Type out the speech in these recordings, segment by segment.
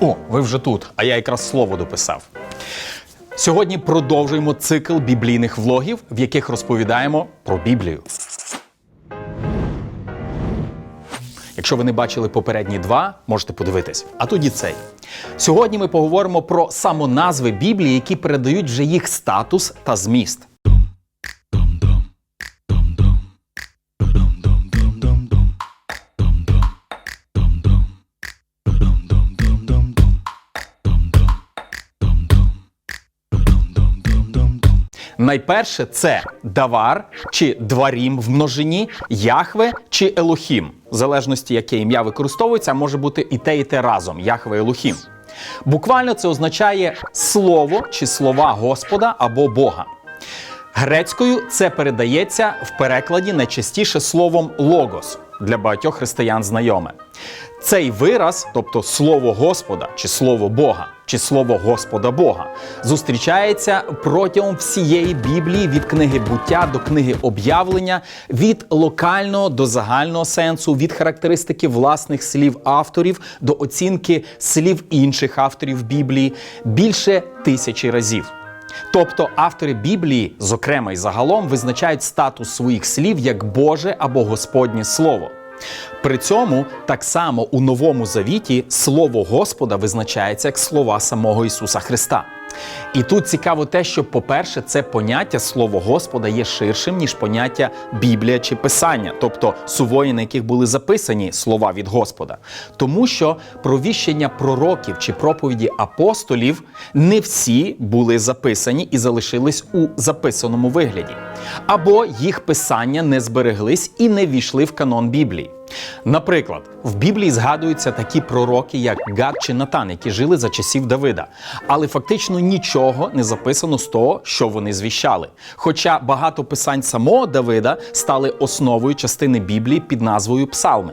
О, ви вже тут, а я якраз слово дописав. Сьогодні продовжуємо цикл біблійних влогів, в яких розповідаємо про Біблію. Якщо ви не бачили попередні два, можете подивитись. А тоді цей. Сьогодні ми поговоримо про самоназви Біблії, які передають вже їх статус та зміст. Найперше це давар чи дварім в множині, Яхве чи Елохім. В залежності, яке ім'я використовується, може бути і те, і те разом Яхве Елохім. Буквально це означає слово чи слова Господа або Бога. Грецькою це передається в перекладі найчастіше словом логос для багатьох християн знайоме. Цей вираз, тобто слово Господа, чи слово Бога, чи слово Господа Бога, зустрічається протягом всієї Біблії від книги буття до книги об'явлення, від локального до загального сенсу, від характеристики власних слів авторів до оцінки слів інших авторів Біблії більше тисячі разів. Тобто автори Біблії, зокрема і загалом, визначають статус своїх слів як Боже або Господнє Слово. При цьому так само у Новому Завіті слово Господа визначається як слова самого Ісуса Христа. І тут цікаво те, що, по-перше, це поняття слово Господа є ширшим, ніж поняття Біблія чи Писання, тобто сувої, на яких були записані слова від Господа. Тому що провіщення пророків чи проповіді апостолів не всі були записані і залишились у записаному вигляді, або їх писання не збереглись і не війшли в канон Біблії. Наприклад, в Біблії згадуються такі пророки, як Гад чи Натан, які жили за часів Давида, але фактично нічого не записано з того, що вони звіщали. Хоча багато писань самого Давида стали основою частини Біблії під назвою Псалми.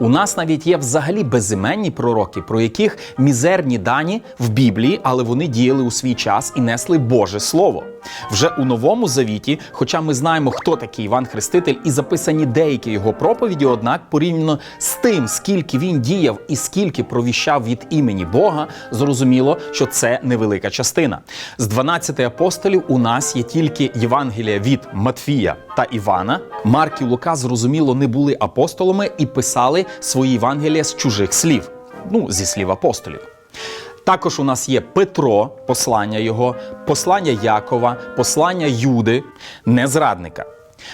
У нас навіть є взагалі безіменні пророки, про яких мізерні дані в Біблії, але вони діяли у свій час і несли Боже Слово. Вже у новому завіті, хоча ми знаємо, хто такий Іван Хреститель, і записані деякі його проповіді, однак порівняно з тим, скільки він діяв і скільки провіщав від імені Бога, зрозуміло, що це невелика частина. З 12 апостолів у нас є тільки Євангелія від Матфія та Івана. Марк і Лука, зрозуміло, не були апостолами і писали свої Євангелія з чужих слів, ну зі слів апостолів. Також у нас є Петро, послання його, послання Якова, послання Юди, не зрадника.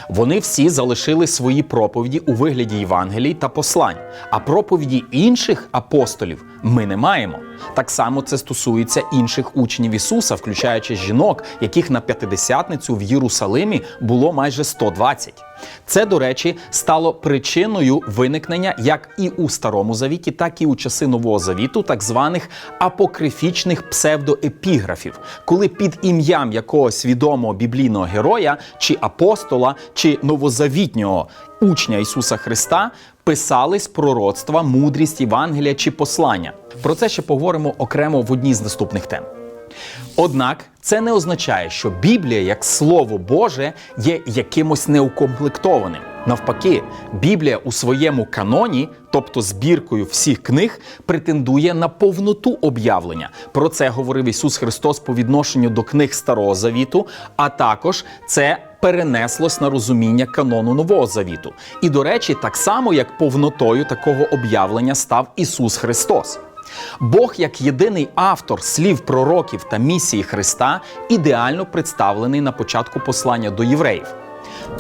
Вони всі залишили свої проповіді у вигляді Євангелій та послань, а проповіді інших апостолів ми не маємо. Так само це стосується інших учнів Ісуса, включаючи жінок, яких на п'ятидесятницю в Єрусалимі було майже 120. Це, до речі, стало причиною виникнення як і у Старому Завіті, так і у часи Нового Завіту, так званих апокрифічних псевдоепіграфів, коли під ім'ям якогось відомого біблійного героя чи апостола, чи новозавітнього учня Ісуса Христа писались пророцтва, мудрість, Євангелія чи послання. Про це ще поговоримо окремо в одній з наступних тем. Однак це не означає, що Біблія, як Слово Боже, є якимось неукомплектованим. Навпаки, Біблія у своєму каноні, тобто збіркою всіх книг, претендує на повноту об'явлення. Про це говорив Ісус Христос по відношенню до книг Старого Завіту, а також це перенеслось на розуміння канону Нового Завіту. І, до речі, так само як повнотою такого об'явлення став Ісус Христос. Бог, як єдиний автор слів пророків та місії Христа, ідеально представлений на початку послання до євреїв.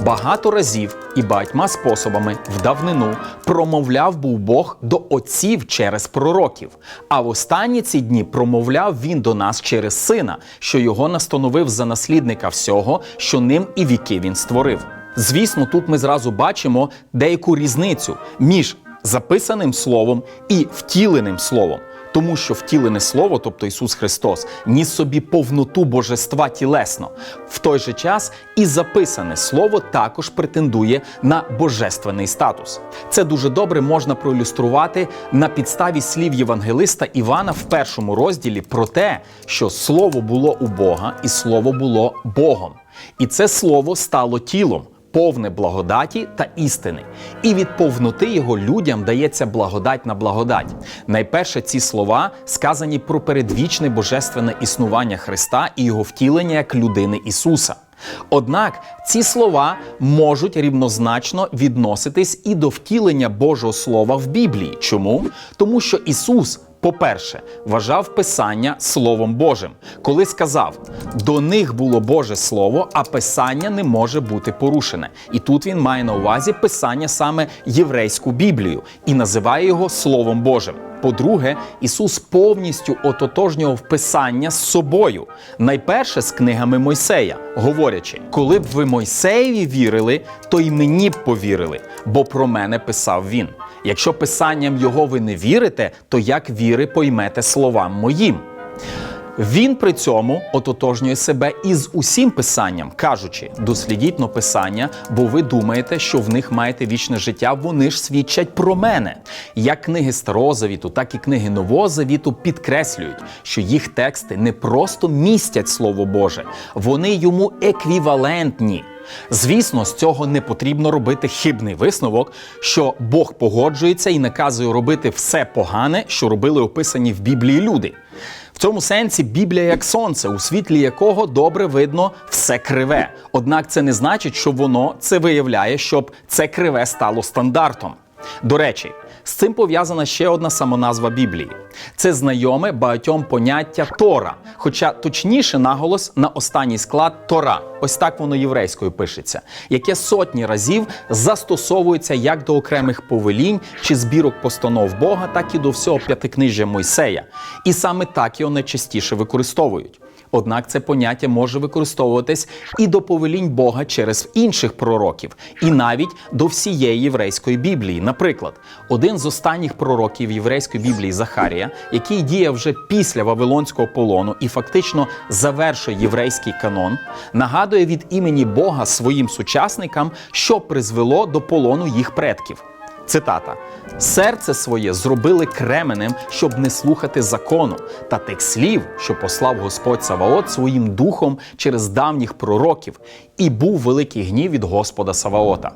Багато разів і багатьма способами в давнину промовляв був Бог до отців через пророків. А в останні ці дні промовляв він до нас через сина, що його настановив за наслідника всього, що ним і віки він створив. Звісно, тут ми зразу бачимо деяку різницю між записаним словом і втіленим словом. Тому що втілене слово, тобто Ісус Христос, ніс собі повноту божества тілесно. В той же час і записане слово також претендує на божественний статус. Це дуже добре можна проілюструвати на підставі слів Євангелиста Івана в першому розділі про те, що слово було у Бога, і слово було Богом. І це слово стало тілом повне благодаті та істини, і від повноти його людям дається благодать на благодать. Найперше ці слова сказані про передвічне божественне існування Христа і його втілення як людини Ісуса. Однак ці слова можуть рівнозначно відноситись і до втілення Божого Слова в Біблії. Чому? Тому що Ісус. По-перше, вважав Писання Словом Божим, коли сказав: до них було Боже Слово, а Писання не може бути порушене. І тут він має на увазі Писання саме єврейську Біблію і називає його Словом Божим. По-друге, Ісус повністю ототожнював Писання з собою, найперше з книгами Мойсея, говорячи: коли б ви Мойсеєві вірили, то й мені б повірили, бо про мене писав він. Якщо писанням його ви не вірите, то як віри поймете словам моїм? Він при цьому ототожнює себе із усім писанням, кажучи: дослідіть но писання, бо ви думаєте, що в них маєте вічне життя. Вони ж свідчать про мене. Як книги Старого Завіту, так і книги Нового Завіту підкреслюють, що їх тексти не просто містять Слово Боже, вони йому еквівалентні. Звісно, з цього не потрібно робити хибний висновок, що Бог погоджується і наказує робити все погане, що робили описані в Біблії люди. В цьому сенсі Біблія як сонце, у світлі якого добре видно все криве. Однак це не значить, що воно це виявляє, щоб це криве стало стандартом. До речі, з цим пов'язана ще одна самоназва Біблії. Це знайоме багатьом поняття Тора, хоча точніше наголос на останній склад Тора. Ось так воно єврейською пишеться, яке сотні разів застосовується як до окремих повелінь чи збірок постанов Бога, так і до всього п'ятикнижжя Мойсея. І саме так його найчастіше використовують. Однак це поняття може використовуватись і до повелінь Бога через інших пророків, і навіть до всієї єврейської Біблії. Наприклад, один з останніх пророків єврейської Біблії Захарія, який діяв вже після Вавилонського полону і фактично завершує єврейський канон, нагадує від імені Бога своїм сучасникам, що призвело до полону їх предків. Цитата: серце своє зробили кременем, щоб не слухати закону, та тих слів, що послав Господь Саваот своїм духом через давніх пророків, і був великий гнів від Господа Саваота.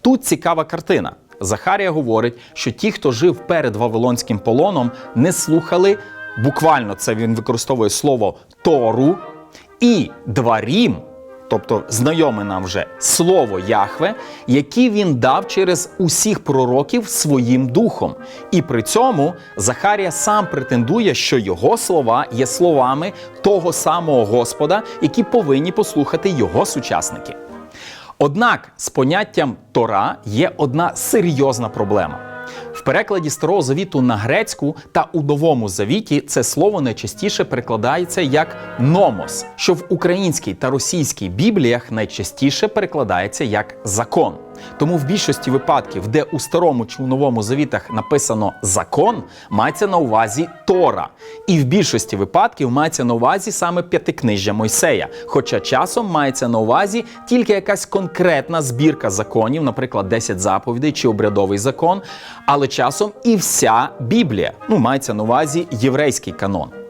Тут цікава картина. Захарія говорить, що ті, хто жив перед Вавилонським полоном, не слухали буквально це він використовує слово Тору і Дварім тобто знайоме нам вже слово Яхве, яке він дав через усіх пророків своїм духом. І при цьому Захарія сам претендує, що його слова є словами того самого Господа, які повинні послухати його сучасники. Однак з поняттям Тора є одна серйозна проблема. В перекладі Старого Завіту на грецьку та у Новому Завіті це слово найчастіше перекладається як номос, що в українській та російській бібліях найчастіше перекладається як закон. Тому в більшості випадків, де у старому чи у новому завітах написано закон, мається на увазі Тора. І в більшості випадків мається на увазі саме п'ятикнижжя Мойсея. Хоча часом мається на увазі тільки якась конкретна збірка законів, наприклад, 10 заповідей чи обрядовий закон, але часом і вся Біблія. Ну, мається на увазі єврейський канон.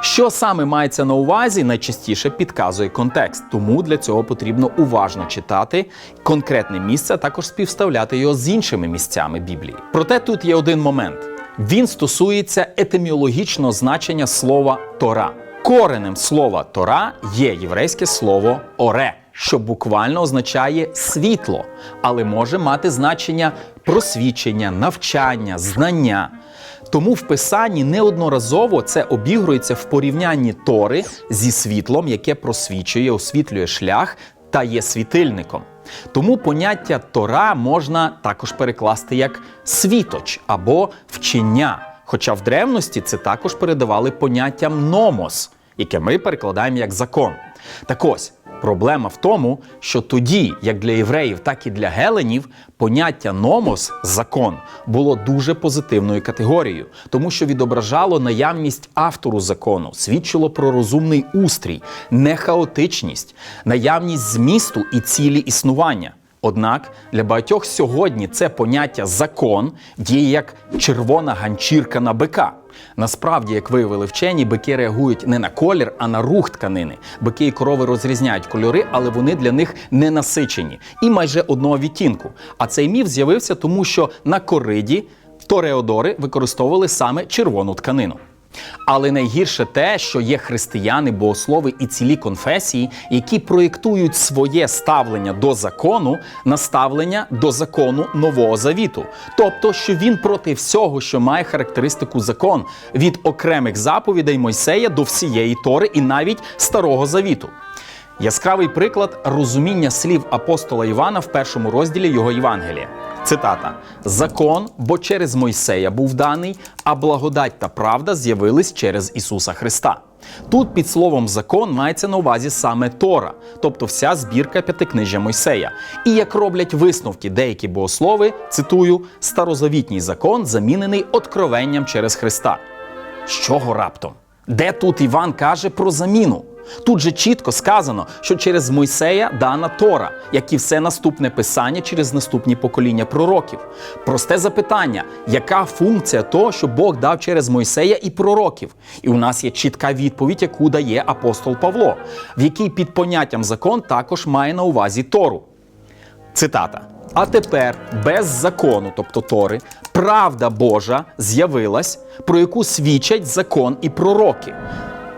Що саме мається на увазі, найчастіше підказує контекст, тому для цього потрібно уважно читати конкретне місце, а також співставляти його з іншими місцями Біблії. Проте тут є один момент: він стосується етиміологічного значення слова Тора. Коренем слова Тора є єврейське слово оре, що буквально означає світло, але може мати значення просвічення, навчання, знання. Тому в писанні неодноразово це обігрується в порівнянні Тори зі світлом, яке просвічує, освітлює шлях та є світильником. Тому поняття Тора можна також перекласти як світоч або вчення. Хоча в древності це також передавали поняттям номос, яке ми перекладаємо як закон. Так ось. Проблема в тому, що тоді, як для євреїв, так і для геленів, поняття номос закон було дуже позитивною категорією, тому що відображало наявність автору закону, свідчило про розумний устрій, не хаотичність, наявність змісту і цілі існування. Однак для багатьох сьогодні це поняття закон діє як червона ганчірка на бика. Насправді, як виявили вчені, бики реагують не на колір, а на рух тканини. Бики і корови розрізняють кольори, але вони для них не насичені і майже одного відтінку. А цей міф з'явився тому, що на кориді тореодори використовували саме червону тканину. Але найгірше те, що є християни, богослови і цілі конфесії, які проєктують своє ставлення до закону на ставлення до закону нового завіту, тобто, що він проти всього, що має характеристику закон, від окремих заповідей Мойсея до всієї тори і навіть старого завіту. Яскравий приклад розуміння слів апостола Івана в першому розділі його Євангелія. Цитата: Закон, бо через Мойсея був даний, а благодать та правда з'явились через Ісуса Христа. Тут під словом закон мається на увазі саме Тора, тобто вся збірка п'ятикнижжя Мойсея. І як роблять висновки деякі богослови, цитую, старозавітній закон замінений откровенням через Христа. З чого раптом? Де тут Іван каже про заміну? Тут же чітко сказано, що через Мойсея дана Тора, як і все наступне писання через наступні покоління пророків. Просте запитання: яка функція того, що Бог дав через Мойсея і пророків? І у нас є чітка відповідь, яку дає апостол Павло, в якій під поняттям закон також має на увазі Тору. Цитата. А тепер без закону, тобто Тори, правда Божа з'явилась, про яку свідчать закон і пророки.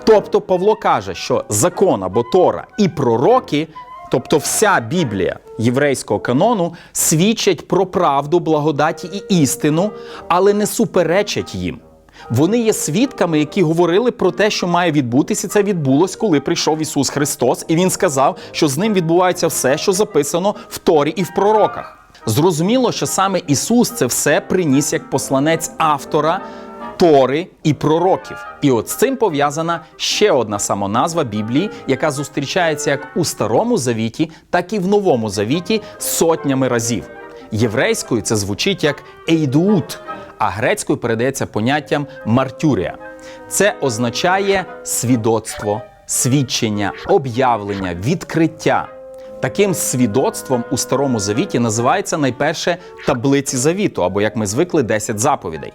Тобто Павло каже, що закон або Тора і пророки, тобто вся Біблія єврейського канону, свідчать про правду, благодаті і істину, але не суперечать їм. Вони є свідками, які говорили про те, що має відбутися. Це відбулось, коли прийшов Ісус Христос, і Він сказав, що з ним відбувається все, що записано в Торі і в пророках. Зрозуміло, що саме Ісус це все приніс як посланець автора Тори і пророків. І от з цим пов'язана ще одна самоназва Біблії, яка зустрічається як у Старому Завіті, так і в Новому Завіті сотнями разів. Єврейською це звучить як ейдуут, а грецькою передається поняттям мартюрія. Це означає свідоцтво, свідчення, об'явлення, відкриття. Таким свідоцтвом у Старому Завіті називається найперше таблиці завіту, або як ми звикли, 10 заповідей.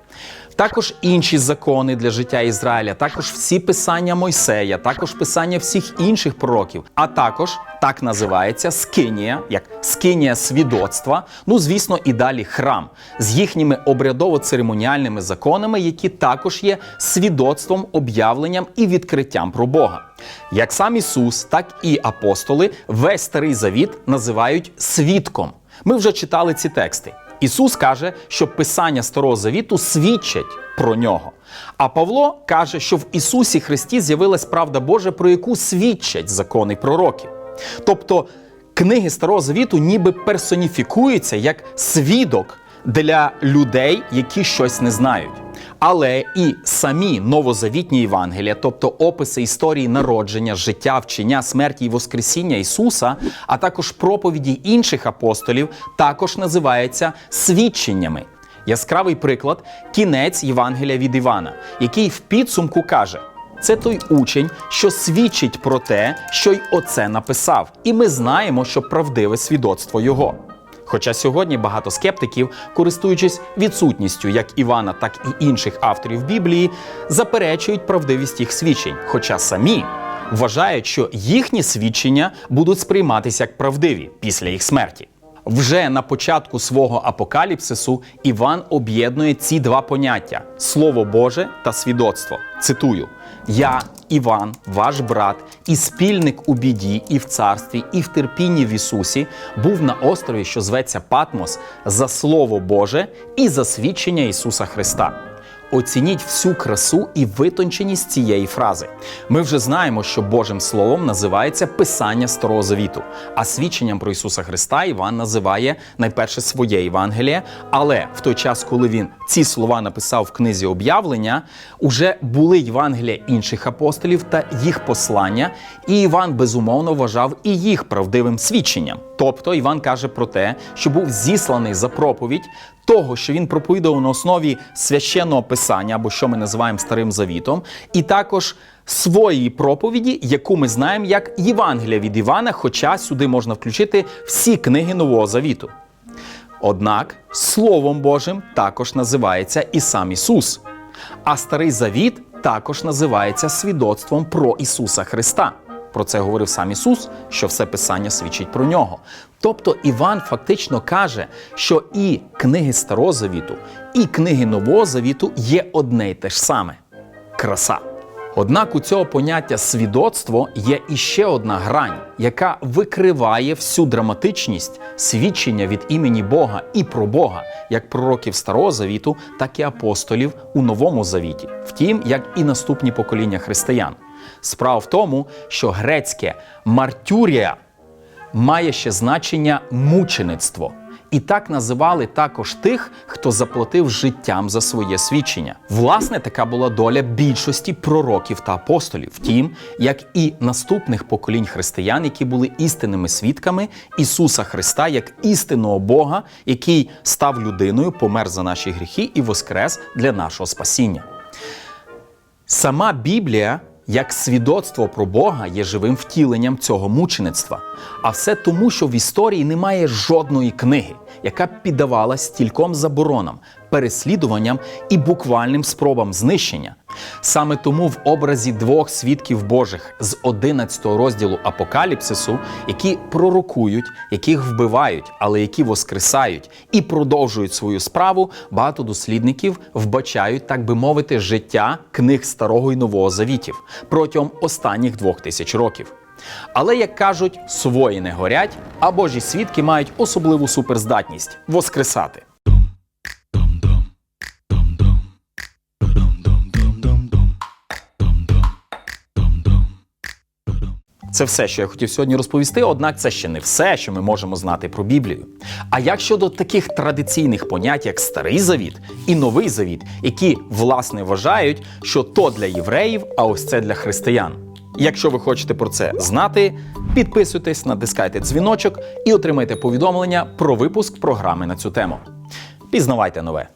Також інші закони для життя Ізраїля, також всі писання Мойсея, також писання всіх інших пророків, а також так називається скинія, як скинія свідоцтва. Ну, звісно, і далі храм з їхніми обрядово-церемоніальними законами, які також є свідоцтвом, об'явленням і відкриттям про Бога. Як сам Ісус, так і апостоли весь старий завіт називають свідком. Ми вже читали ці тексти. Ісус каже, що Писання Старого Завіту свідчать про нього. А Павло каже, що в Ісусі Христі з'явилась правда Божа, про яку свідчать закони пророків. Тобто книги Старого Завіту ніби персоніфікуються як свідок для людей, які щось не знають. Але і самі новозавітні Євангелія, тобто описи історії народження, життя, вчення, смерті і Воскресіння Ісуса, а також проповіді інших апостолів, також називаються свідченнями. Яскравий приклад кінець Євангелія від Івана, який в підсумку каже: це той учень, що свідчить про те, що й оце написав, і ми знаємо, що правдиве свідоцтво його. Хоча сьогодні багато скептиків, користуючись відсутністю як Івана, так і інших авторів Біблії, заперечують правдивість їх свідчень, хоча самі вважають, що їхні свідчення будуть сприйматися як правдиві після їх смерті. Вже на початку свого апокаліпсису Іван об'єднує ці два поняття Слово Боже та свідоцтво. Цитую: Я, Іван, ваш брат, і спільник у біді, і в царстві, і в терпінні в Ісусі, був на острові, що зветься Патмос, за Слово Боже і за свідчення Ісуса Христа. Оцініть всю красу і витонченість цієї фрази. Ми вже знаємо, що Божим Словом називається Писання Старого Завіту, а свідченням про Ісуса Христа Іван називає найперше своє Євангеліє. Але в той час, коли він ці слова написав в книзі об'явлення, уже були Євангелія інших апостолів та їх послання, і Іван безумовно вважав і їх правдивим свідченням. Тобто Іван каже про те, що був зісланий за проповідь того, що він проповідував на основі священного писання, або що ми називаємо Старим Завітом, і також своєї проповіді, яку ми знаємо як Євангелія від Івана, хоча сюди можна включити всі книги Нового Завіту. Однак Словом Божим також називається і сам Ісус. А Старий Завіт також називається свідоцтвом про Ісуса Христа. Про це говорив сам Ісус, що все Писання свідчить про нього. Тобто Іван фактично каже, що і книги Старого Завіту, і книги Нового Завіту є одне й те ж саме краса. Однак у цього поняття свідоцтво є іще одна грань, яка викриває всю драматичність свідчення від імені Бога і про Бога, як пророків Старого Завіту, так і апостолів у Новому Завіті, втім, як і наступні покоління християн. Справа в тому, що грецьке мартюрія має ще значення мучеництво. І так називали також тих, хто заплатив життям за своє свідчення. Власне, така була доля більшості пророків та апостолів, втім, як і наступних поколінь християн, які були істинними свідками Ісуса Христа як істинного Бога, який став людиною, помер за наші гріхи і воскрес для нашого спасіння. Сама Біблія, як свідоцтво про Бога, є живим втіленням цього мучеництва. А все тому, що в історії немає жодної книги, яка піддавалась стільком заборонам, переслідуванням і буквальним спробам знищення. Саме тому в образі двох свідків Божих з 11 розділу Апокаліпсису, які пророкують, яких вбивають, але які воскресають і продовжують свою справу, багато дослідників вбачають, так би мовити, життя книг Старого і Нового Завітів протягом останніх двох тисяч років. Але, як кажуть, свої не горять, а Божі свідки мають особливу суперздатність воскресати. Це все, що я хотів сьогодні розповісти, однак це ще не все, що ми можемо знати про Біблію. А як щодо таких традиційних понять, як Старий Завіт і Новий Завіт, які власне вважають, що то для євреїв, а ось це для християн. Якщо ви хочете про це знати, підписуйтесь, натискайте дзвіночок і отримайте повідомлення про випуск програми на цю тему. Пізнавайте нове.